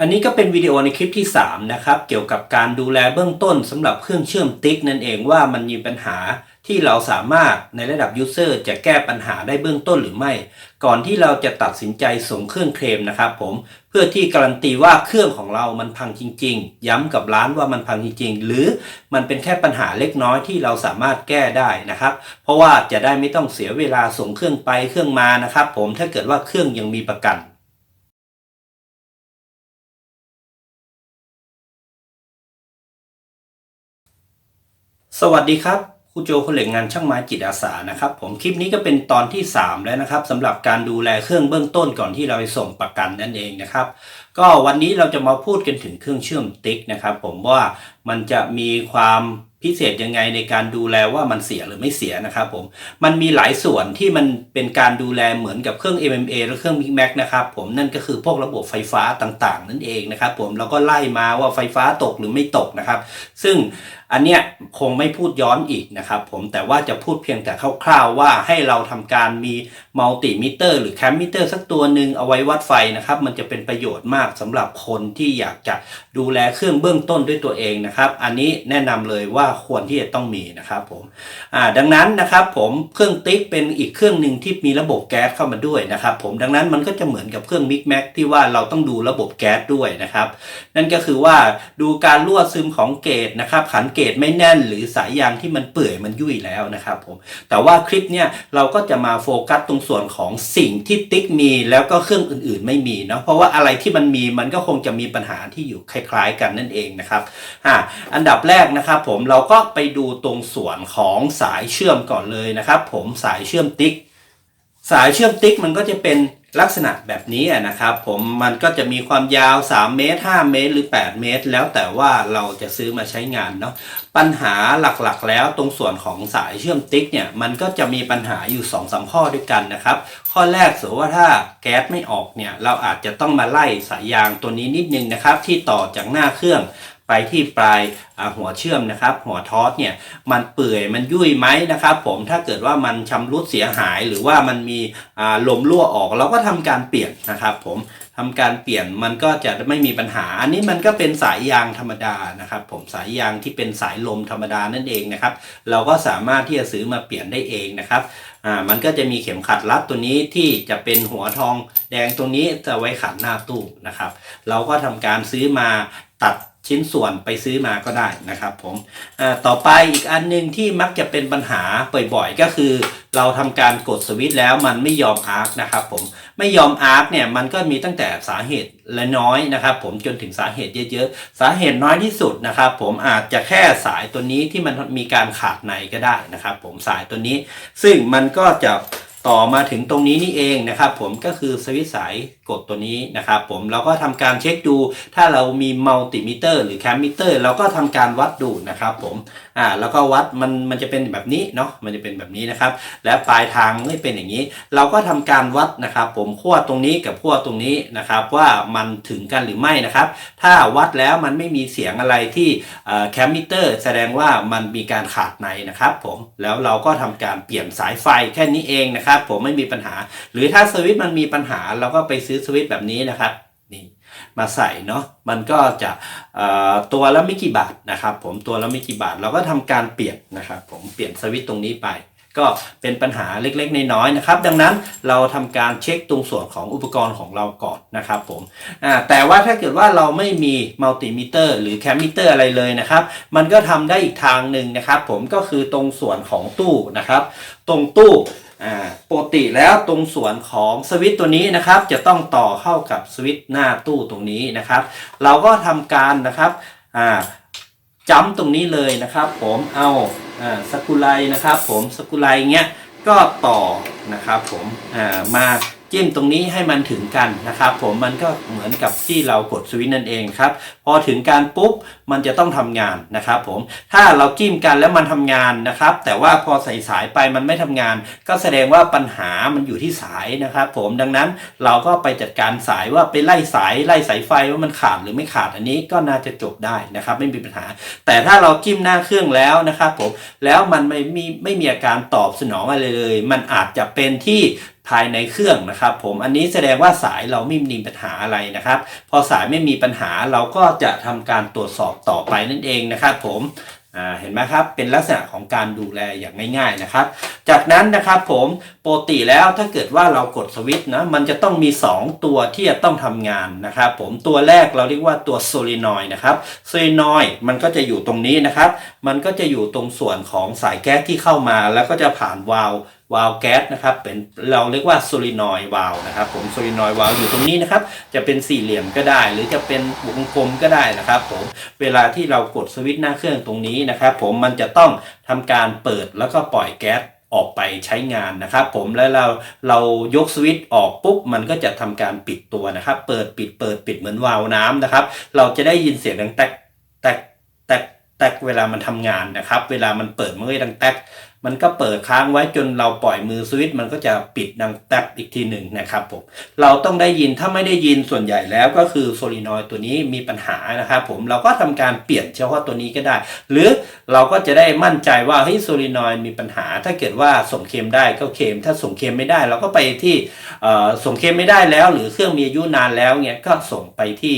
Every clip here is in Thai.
อันนี้ก็เป็นวิดีโอในคลิปที่ 3 นะครับ เกี่ยวกับการดูแลเบื้องต้นสำหรับเครื่องเชื่อมติ๊กนั่นเองว่ามันมีปัญหาที่เราสามารถในระดับยูเซอร์จะแก้ปัญหาได้เบื้องต้นหรือไม่ ก่อนที่เราจะตัดสินใจส่งเครื่องเคลมนะครับผมเพื่อที่การันตีว่าเครื่องของเรามันพังจริง ๆ ย้ำกับร้านว่ามันพังจริง ๆ หรือมันเป็นแค่ปัญหาเล็กน้อยที่เราสามารถแก้ได้นะครับ เพราะว่าจะได้ไม่ต้องเสียเวลาส่งเครื่องไปเครื่องมานะครับ ผมถ้าเกิดว่าเครื่องยังมีประกัน สวัสดีครับครูโจคนเหล็กงานช่างไม้จิตอาสานะครับ ผมคลิปนี้ก็เป็นตอนที่ 3 แล้วนะครับสำหรับการดูแลเครื่องเบื้องต้นก่อนที่เราไปส่งประกันนั่นเองนะครับ ก็วันนี้เราจะมาพูดกันถึงเครื่องเชื่อมติ๊กนะครับ ผมว่ามันจะมีความพิเศษยังไงในการดูแลว่ามันเสียหรือไม่เสียนะครับผม มันมีหลายส่วนที่มันเป็นการดูแลเหมือนกับเครื่อง MMA และเครื่อง Big Mac นะครับผมนั่นก็คือพวกระบบไฟฟ้าต่างๆ นั่นเองนะครับผมเราก็ไล่มาว่าไฟฟ้าตกหรือไม่ตกนะครับ ซึ่ง อันเนี้ยคงไม่พูดย้อนอีกนะครับผมแต่ว่าจะพูดเพียงแต่คร่าวๆว่าให้เราทำการมีมัลติมิเตอร์หรือแคมมิเตอร์สักตัวหนึ่งเอาไว้วัดไฟนะครับมันจะเป็นประโยชน์มากสำหรับคนที่อยากจะดูแลเครื่องเบื้องต้นด้วยตัวเองนะครับอันนี้แนะนำเลยว่าควรที่จะต้องมีนะครับผมอ่าดังนั้นนะครับผมเครื่องติ๊กเป็นอีกเครื่องหนึ่งที่มีระบบแก๊สเข้ามาด้วยนะครับผมดังนั้นมันก็จะเหมือนกับเครื่องมิกแม็กที่ว่าเราต้องดูระบบแก๊สด้วยนะครับนั่นก็คือว่าดูการรั่วซึมของเกจนะครับขันเเกจไม่แน่นหรือสายยางที่มันเปื่อยมันยุ่ยแล้วนะครับผมแต่ว่าคลิปเนี่ยเราก็จะมาโฟกัสตรงส่วนของสิ่งที่ติ๊กมีแล้วก็เครื่องอื่นๆไม่มีเนาะเพราะว่าอะไรที่มันมีมันก็คงจะมีปัญหาที่อยู่คล้ายๆ กันนั่นเองนะครับอ่าอันดับแรกนะครับผมเราก็ไปดูตรงส่วนของสายเชื่อมก่อนเลยนะครับ ผมสายเชื่อมติ๊ก สายเชื่อมติ๊กมันก็จะเป็น ลักษณะแบบนี้นะครับผมมันก็จะมีความยาว 3 เมตร 5 เมตร หรือ 8 เมตร แล้วแต่ว่าเราจะซื้อมาใช้งานเนาะปัญหาหลักๆ แล้วตรงส่วนของสายเชื่อมติ๊กเนี่ยมันก็จะมีปัญหาอยู่2อสข้อด้วยกันนะครับ ข้อแรกสมมติว่าถ้าแก๊สไม่ออกเนี่ยเราอาจจะต้องมาไล่สายยางตัวนี้นิดนึงนะครับที่ต่อจากหน้าเครื่อง ไปที่ปลายหัวเชื่อมนะครับ หัวทอสเนี่ยมันเปื่อยมันยุ่ยไหมนะครับ ผมถ้าเกิดว่ามันชำรุดเสียหายหรือว่ามันมีลมรั่วออก เราก็ทำการเปลี่ยนนะครับ ผมทำการเปลี่ยนมันก็จะไม่มีปัญหา อันนี้มันก็เป็นสายยางธรรมดานะครับ ผมสายยางที่เป็นสายลมธรรมดานั่นเองนะครับ เราก็สามารถที่จะซื้อมาเปลี่ยนได้เองนะครับอ่ามันก็จะมีเข็มขัดรัดตัวนี้ที่จะเป็นหัวทองแดงตรงนี้จะไว้ขัดหน้าตู้นะครับ เราก็ทำการซื้อมาตัด ชิ้นส่วนไปซื้อมาก็ได้นะครับผมต่อไปอีกอันหนึ่งที่มักจะเป็นปัญหาบ่อยๆก็คือ เราทำการกดสวิตช์แล้วมันไม่ยอมอาร์คนะครับผมไม่ยอมอาร์คเนี่ยมันก็มีตั้งแต่สาเหตุและน้อยนะครับผมจนถึงสาเหตุเยอะๆ สาเหตุน้อยที่สุดนะครับผมอาจจะแค่สายตัวนี้ที่มันมีการขาดในก็ได้นะครับผมสายตัวนี้ ซึ่งมันก็จะ ต่อมาถึงตรงนี้นี่เองนะครับ ผมก็คือสวิตช์สายกดตัวนี้นะครับผมเราก็ทำการเช็คดู ถ้าเรามีมัลติมิเตอร์หรือแคมมิเตอร์เราก็ทำการวัดดูนะครับผมอ่าแล้วก็วัดมันมันจะเป็นแบบนี้เนาะมันจะเป็นแบบนี้นะครับ และปลายทางไม่เป็นอย่างนี้ เราก็ทำการวัดนะครับ ผมขั้วตรงนี้กับขั้วตรงนี้นะครับ ว่ามันถึงกันหรือไม่นะครับ ถ้าวัดแล้วมันไม่มีเสียงอะไรที่แคมมิเตอร์แสดงว่ามันมีการขาดในนะครับ ผมแล้วเราก็ทำการเปลี่ยนสายไฟแค่นี้เองนะครับผมไม่มีปัญหา หรือถ้าสวิตช์มันมีปัญหาเราก็ไปซื้อสวิตช์แบบนี้นะครับนี่มาใส่เนาะมันก็จะตัวละไม่กี่บาทนะครับ ผมตัวละไม่กี่บาทเราก็ทำการเปลี่ยนนะครับผมเปลี่ยนสวิตช์ตรงนี้ไปก็เป็นปัญหาเล็กๆ น้อยๆนะครับ ดังนั้นเราทำการเช็คตรงส่วนของอุปกรณ์ของเราก่อนนะครับผมแต่ว่าถ้าเกิดว่าเราไม่มีมัลติมิเตอร์หรือแคมมิเตอร์อะไรเลยนะครับ มันก็ทำได้อีกทางหนึ่งนะครับ ผมก็คือตรงส่วนของตู้นะครับ ตรงตู้ ปกติแล้วตรงส่วนของสวิตตัวนี้นะครับจะต้องต่อเข้ากับสวิตหน้าตู้ตรงนี้นะครับ เราก็ทำการนะครับจ้ำตรงนี้เลยนะครับ ผมเอาสกุไลนะครับ ผมสกุไลเงี้ยก็ต่อนะครับ ผมมา จิ้มตรงนี้ให้มันถึงกันนะครับ ผมมันก็เหมือนกับที่เรากดสวิตนั่นเองครับ พอถึงการปุ๊บมันจะต้องทำงานนะครับผมถ้าเราจิ้มกันแล้วมันทำงานนะครับ แต่ว่าพอใส่สายไปมันไม่ทำงาน ก็แสดงว่าปัญหามันอยู่ที่สายนะครับ ผมดังนั้นเราก็ไปจัดการสายว่าไปไล่สายไล่สายไฟว่ามันขาดหรือไม่ขาดอันนี้ก็น่าจะจบได้นะครับ ไม่มีปัญหา แต่ถ้าเราจิ้มหน้าเครื่องแล้วนะครับผมแล้วมันไม่มีไม่มีอาการตอบสนองอะไรเลย มันอาจจะเป็นที่ ภายในเครื่องนะครับ ผมอันนี้แสดงว่าสายเราไม่มีปัญหาอะไรนะครับ พอสายไม่มีปัญหาเราก็จะทำการตรวจสอบต่อไปนั่นเองนะครับ ผมเห็นไหมครับ เป็นลักษณะของการดูแลอย่างง่าย ๆนะครับ จากนั้นนะครับผมปกติแล้วถ้าเกิดว่าเรากดสวิตช์นะมันจะต้องมี 2 ตัวที่จะต้องทำงานนะครับผมตัวแรกเราเรียกว่าตัวโซลินอยนะครับโซลินอยมันก็จะอยู่ตรงนี้นะครับ มันก็จะอยู่ตรงส่วนของสายแก๊สที่เข้ามา แล้วก็จะผ่านวาล์ว วาล์วแก๊สนะครับเป็นเราเรียกว่าโซลินอยวาล์วนะครับผมโซลินอยวาล์วอยู่ตรงนี้นะครับจะเป็นสี่เหลี่ยมก็ได้ หรือจะเป็นวงกลมก็ได้นะครับผมเวลาที่เรากดสวิตช์หน้าเครื่องตรงนี้นะครับผมมันจะต้องทำการเปิดแล้วก็ปล่อยแก๊สออกไปใช้งานนะครับผมแล้วเราเรายกสวิตช์ออกปุ๊บมันก็จะทำการปิดตัวนะครับ เปิดปิดเปิดปิดเหมือนวาล์วน้ำนะครับ เราจะได้ยินเสียงดังแตกแตกแตกแตกเวลามันทำงานนะครับ เวลามันเปิดมันก็จะดังแตก มันก็เปิดค้างไว้จนเราปล่อยมือสวิตช์มันก็จะปิดดังแตกอีกทีหนึ่งนะครับผมเราต้องได้ยินถ้าไม่ได้ยินส่วนใหญ่แล้วก็คือโซลินอยตัวนี้มีปัญหานะครับผมเราก็ทำการเปลี่ยนเฉพาะตัวนี้ก็ได้ หรือเราก็จะได้มั่นใจว่าเฮ้ยโซลินอยมีปัญหา ถ้าเกิดว่าส่งเคลมได้ก็เคลมถ้าส่งเคลมไม่ได้ เราก็ไปที่เอ่อส่งเคลมไม่ได้แล้ว หรือเครื่องมีอายุนานแล้วเนี่ยก็ส่งไปที่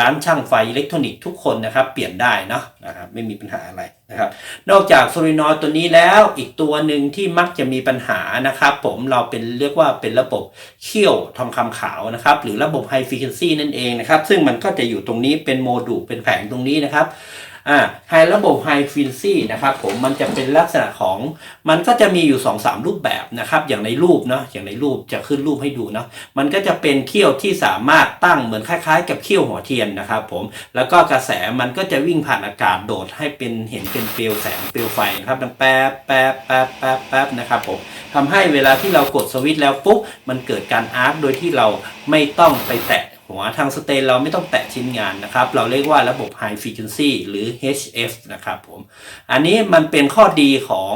ร้านช่างไฟอิเล็กทรอนิกส์ทุกคนนะครับเปลี่ยนได้เนาะนะครับไม่มีปัญหาอะไรนะครับนอกจากโซลินอยตัวนี้แล้วอีกตัวหนึ่งที่มักจะมีปัญหานะครับผมเราเป็นเรียกว่าเป็นระบบเขี้ยวทองคำขาวนะครับหรือระบบไฮฟรีเคนซีนั่นเองนะครับซึ่งมันก็จะอยู่ตรงนี้เป็นโมดูลเป็นแผงตรงนี้นะครับ อ่าไฮระบบไฮฟ r ี q u e n c y นะครับผมมันจะเป็นลักษณะของมันก็จะมีอยู่ 2-3สรูปแบบนะครับ อย่างในรูปเนาะอย่างในรูปจะขึ้นรูปให้ดูเนาะมันก็จะเป็นเขี้ยวที่สามารถตั้งเหมือนคล้ายๆ กับเขี้ยวหัวเทียนนะครับผมแล้วก็กระแสมันก็จะวิ่งผ่านอากาศโดดให้เป็นเห็นเป็นเปลวแสงเปลวไฟนะครับดังแป๊บแป๊บแป๊บแป๊บแป๊บนะครับผมทำให้เวลาที่เรากดสวิตช์แล้วปุ๊บมันเกิดการอาร์คโดยที่เราไม่ต้องไปแตะ หัวทางสเตนเราไม่ต้องแตะชิ้นงานนะครับ เราเรียกว่าระบบ High Frequency หรือ HF นะครับผม อันนี้มันเป็นข้อดีของ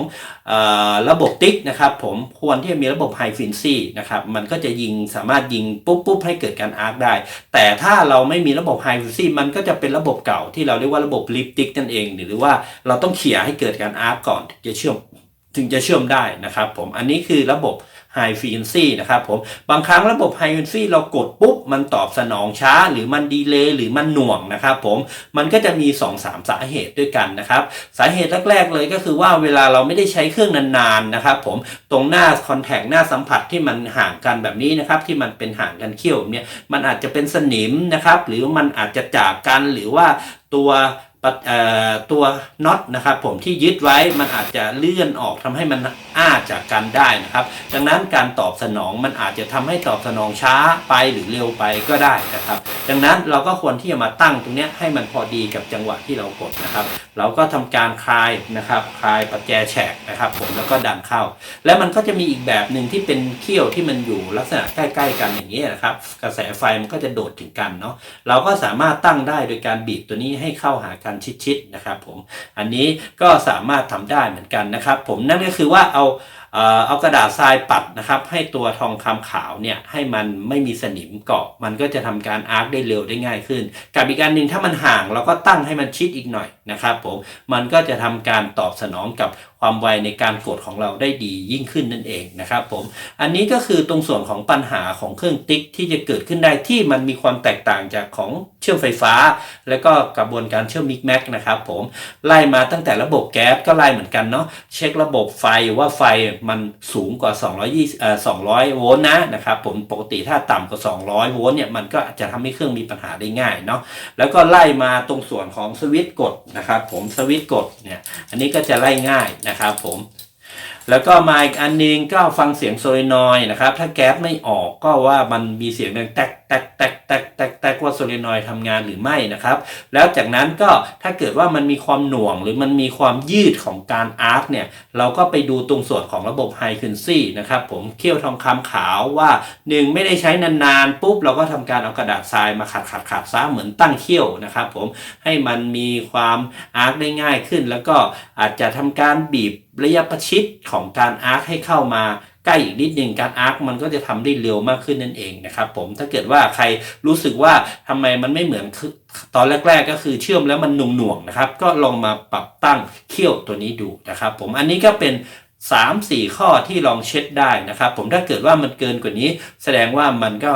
ออระบบติ๊กนะครับผมควรที่จะมีระบบ High Frequency นะครับมันก็จะยิงสามารถยิงปุ๊บปุ๊บให้เกิดการอาร์คได้ แต่ถ้าเราไม่มีระบบ High Frequency มันก็จะเป็นระบบเก่าที่เราเรียกว่าระบบ Lip Tick นั่นเอง หรือว่าเราต้องเขี่ยให้เกิดการอาร์คก่อนจะเชื่อม ถึงจะเชื่อมได้นะครับผมอันนี้คือระบบ High Frequency นะครับผมบางครั้งระบบ High Frequency เรากดปุ๊บ มันตอบสนองช้า หรือมันดีเลย์หรือมันหน่วงนะครับผมมันก็จะมี 2-3สาสาเหตุด้วยกันนะครับสาเหตุแรกๆเลยก็คือว่าเวลาเราไม่ได้ใช้เครื่องนานๆนะครับผมตรงหน้าคอนแทคหน้าสัมผัสที่มันห่างกันแบบนี้นะครับที่มันเป็นห่างกันเขี้ยวเนี่ยมันอาจจะเป็นสนิมนะครับหรือมันอาจจะจากกันหรือว่าตัว ตัวน็อตนะครับผมที่ยึดไว้มันอาจจะเลื่อนออกทำให้มันอ้าจากกันได้นะครับ ดังนั้นการตอบสนองมันอาจจะทำให้ตอบสนองช้าไปหรือเร็วไปก็ได้นะครับ ดังนั้นเราก็ควรที่จะมาตั้งตรงนี้ให้มันพอดีกับจังหวะที่เรากดนะครับ เราก็ทำการคลายนะครับคลายประแจแฉกนะครับผมแล้วก็ดันเข้า แล้วมันก็จะมีอีกแบบหนึ่งที่เป็นเขี้ยวที่มันอยู่ลักษณะใกล้ ๆ กันอย่างนี้นะครับ กระแสไฟมันก็จะโดดถึงกันเนาะเราก็สามารถตั้งได้โดยการบีบตัวนี้ให้เข้าหากันชิดๆนะครับผมอันนี้ก็สามารถทำได้เหมือนกันนะครับ ผมนั่นก็คือว่าเอาเอากระดาษทรายปัดนะครับให้ตัวทองคำขาวเนี่ยให้มันไม่มีสนิมเกาะมันก็จะทำการอาร์คได้เร็วได้ง่ายขึ้น กับอีกการหนึ่งถ้ามันห่างเราก็ตั้งให้มันชิดอีกหน่อย นะครับผมมันก็จะทำการตอบสนองกับความไวในการกดของเราได้ดียิ่งขึ้นนั่นเองนะครับผมอันนี้ก็คือตรงส่วนของปัญหาของเครื่องติ๊กที่จะเกิดขึ้นได้ที่มันมีความแตกต่างจากของเชื่อมไฟฟ้า แล้วก็กระบวนการเชื่อมมิกแม็กนะครับผมไล่มาตั้งแต่ระบบแก๊สก็ไล่เหมือนกันเนาะเช็คระบบไฟว่าไฟมันสูงกว่า 220เอ่อ200 โวลต์นะนะครับผมปกติถ้าต่ำกว่า 200 โวลต์เนี่ยมันก็จะทำให้เครื่องมีปัญหาได้ง่ายเนาะแล้วก็ไล่มาตรงส่วนของสวิตช์กดนะครับผมสวิตช์กดเนี่ยอันนี้ก็จะไล่ง่ายนะครับผม แล้วก็มาอีกอันหนึงก็ฟังเสียงโซลินอยนะครับ ถ้าแก๊สไม่ออกก็ว่ามันมีเสียงดังแตกแตกแตกแตกแตกแตกว่าโซลินอยทำงานหรือไม่นะครับ แล้วจากนั้นก็ถ้าเกิดว่ามันมีความหน่วงหรือมันมีความยืดของการอาร์คเนี่ย เราก็ไปดูตรงส่วนของระบบไฮคินซี่นะครับผมเขี้ยวทองคำขาวว่าหนึ่งไม่ได้ใช้นานๆ ปุ๊บ เราก็ทำการเอากระดาษทรายมาขัดขัดขัดซะเหมือนตั้งเขี้ยวนะครับผมให้มันมีความอาร์คได้ง่ายขึ้น แล้วก็อาจจะทำการบีบ ระยะประชิดของการอาร์คให้เข้ามาใกล้อีกนิดนึงการอาร์คมันก็จะทำได้เร็วมากขึ้นนั่นเองนะครับผมถ้าเกิดว่าใครรู้สึกว่าทำไมมันไม่เหมือนตอนแรก ๆ ก็คือเชื่อมแล้วมันหน่วงๆนะครับ ก็ลองมาปรับตั้งเขี้ยวตัวนี้ดูนะครับผมอันนี้ก็เป็น3 4 ข้อที่ลองเช็ดได้นะครับ ผมถ้าเกิดว่ามันเกินกว่านี้ แสดงว่ามันก็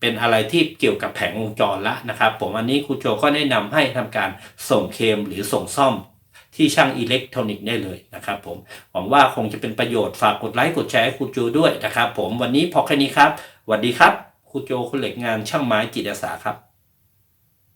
เป็นอะไรที่เกี่ยวกับแผงวงจรละนะครับ ผมอันนี้ครูโจก็แนะนำให้ทำการส่งเคมหรือส่งซ่อม ที่ช่างอิเล็กทรอนิกส์ได้เลยนะครับผมหวังว่าคงจะเป็นประโยชน์ฝากกดไลค์กดแชร์ให้ครูโจด้วยนะครับผมวันนี้พอแค่นี้ครับสวัสดีครับครูโจคนเหล็กงานช่างไม้จิตอาสาครับ